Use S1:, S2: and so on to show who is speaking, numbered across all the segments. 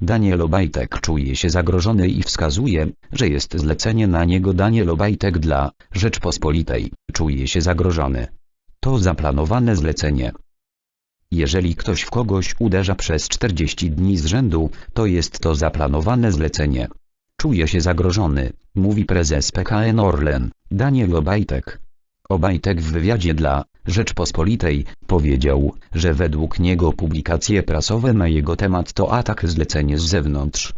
S1: Daniel Obajtek czuje się zagrożony i wskazuje, że jest zlecenie na niego Daniel Obajtek dla Rzeczpospolitej. Czuje się zagrożony. To zaplanowane zlecenie. Jeżeli ktoś w kogoś uderza przez 40 dni z rzędu, to jest to zaplanowane zlecenie. Czuje się zagrożony, mówi prezes PKN Orlen, Daniel Obajtek. Obajtek w wywiadzie dla Rzeczpospolitej powiedział, że według niego publikacje prasowe na jego temat to atak zlecenie z zewnątrz.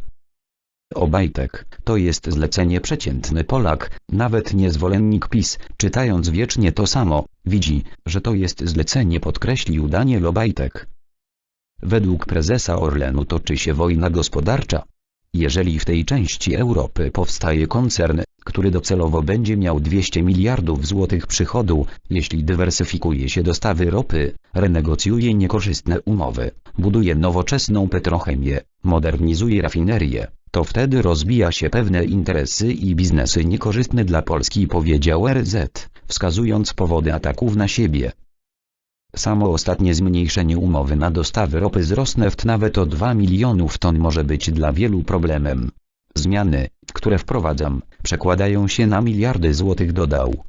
S1: Obajtek, to jest zlecenie przeciętny Polak, nawet nie zwolennik PiS, czytając wiecznie to samo, widzi, że to jest zlecenie podkreślił Daniel Obajtek. Według prezesa Orlenu toczy się wojna gospodarcza. Jeżeli w tej części Europy powstaje koncern, który docelowo będzie miał 200 miliardów złotych przychodu, jeśli dywersyfikuje się dostawy ropy, renegocjuje niekorzystne umowy, buduje nowoczesną petrochemię, modernizuje rafinerię, to wtedy rozbija się pewne interesy i biznesy niekorzystne dla Polski powiedział RZ, wskazując powody ataków na siebie. Samo ostatnie zmniejszenie umowy na dostawy ropy z Rosneft nawet o 2 milionów ton może być dla wielu problemem. Zmiany, które wprowadzam, przekładają się na miliardy złotych dodał.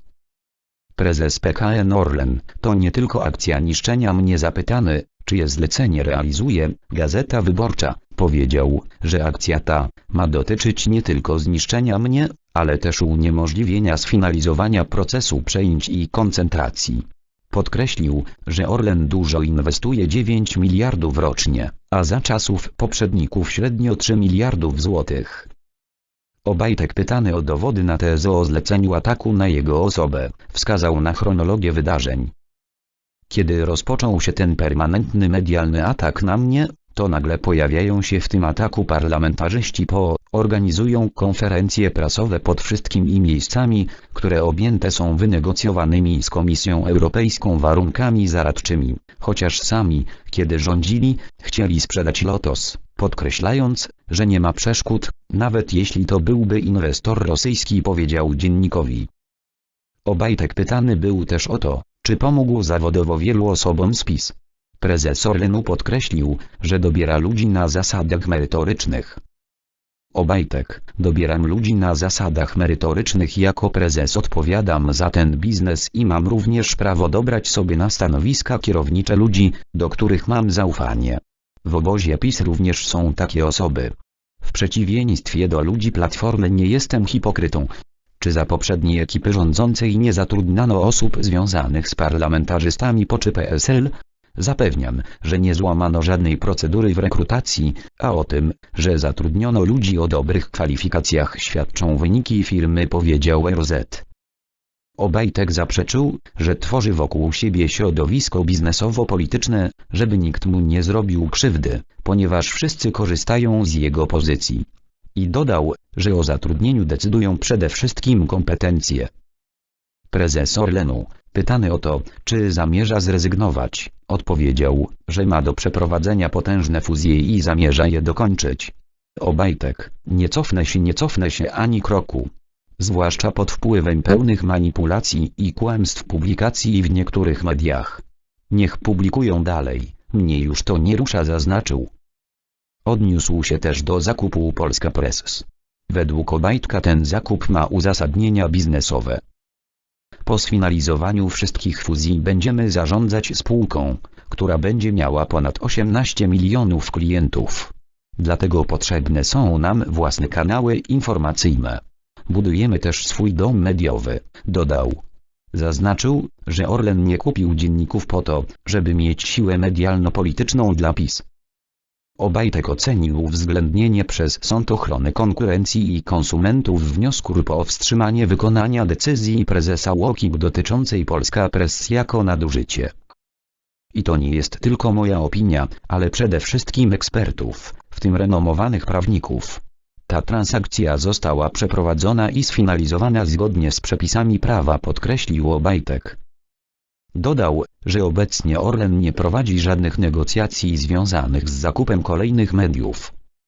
S1: Prezes PKN Orlen, to nie tylko akcja niszczenia mnie zapytany, czyje zlecenie realizuje, Gazeta Wyborcza, powiedział, że akcja ta, ma dotyczyć nie tylko zniszczenia mnie, ale też uniemożliwienia sfinalizowania procesu przejęć i koncentracji. Podkreślił, że Orlen dużo inwestuje 9 miliardów rocznie, a za czasów poprzedników średnio 3 miliardów złotych. Obajtek pytany o dowody na tezę o zleceniu ataku na jego osobę, wskazał na chronologię wydarzeń. Kiedy rozpoczął się ten permanentny medialny atak na mnie, to nagle pojawiają się w tym ataku parlamentarzyści po, organizują konferencje prasowe pod wszystkimi miejscami, które objęte są wynegocjowanymi z Komisją Europejską warunkami zaradczymi, chociaż sami, kiedy rządzili, chcieli sprzedać Lotos, podkreślając, że nie ma przeszkód, nawet jeśli to byłby inwestor rosyjski powiedział dziennikowi. Obajtek pytany był też o to, czy pomógł zawodowo wielu osobom z PiS. Prezes Orlenu podkreślił, że dobiera ludzi na zasadach merytorycznych. Obajtek, dobieram ludzi na zasadach merytorycznych jako prezes odpowiadam za ten biznes i mam również prawo dobrać sobie na stanowiska kierownicze ludzi, do których mam zaufanie. W obozie PiS również są takie osoby. W przeciwieństwie do ludzi Platformy nie jestem hipokrytą. Czy za poprzedniej ekipy rządzącej nie zatrudniano osób związanych z parlamentarzystami po czy PSL? Zapewniam, że nie złamano żadnej procedury w rekrutacji, a o tym, że zatrudniono ludzi o dobrych kwalifikacjach świadczą wyniki firmy powiedział RZ. Obajtek zaprzeczył, że tworzy wokół siebie środowisko biznesowo-polityczne, żeby nikt mu nie zrobił krzywdy, ponieważ wszyscy korzystają z jego pozycji. I dodał, że o zatrudnieniu decydują przede wszystkim kompetencje. Prezes Orlenu, pytany o to, czy zamierza zrezygnować, odpowiedział, że ma do przeprowadzenia potężne fuzje i zamierza je dokończyć. Obajtek, nie cofnę się nie cofnę się ani kroku. Zwłaszcza pod wpływem pełnych manipulacji i kłamstw publikacji w niektórych mediach. Niech publikują dalej, mnie już to nie rusza zaznaczył. Odniósł się też do zakupu Polska Press. Według Obajtka ten zakup ma uzasadnienia biznesowe. Po sfinalizowaniu wszystkich fuzji będziemy zarządzać spółką, która będzie miała ponad 18 milionów klientów. Dlatego potrzebne są nam własne kanały informacyjne. Budujemy też swój dom mediowy, dodał. Zaznaczył, że Orlen nie kupił dzienników po to, żeby mieć siłę medialno-polityczną dla PiS. Obajtek ocenił uwzględnienie przez Sąd Ochrony Konkurencji i Konsumentów wniosku RP o wstrzymanie wykonania decyzji prezesa UOKiK dotyczącej Polska Press jako nadużycie. I to nie jest tylko moja opinia, ale przede wszystkim ekspertów, w tym renomowanych prawników. Ta transakcja została przeprowadzona i sfinalizowana zgodnie z przepisami prawa podkreślił Obajtek. Dodał, że obecnie Orlen nie prowadzi żadnych negocjacji związanych z zakupem kolejnych mediów.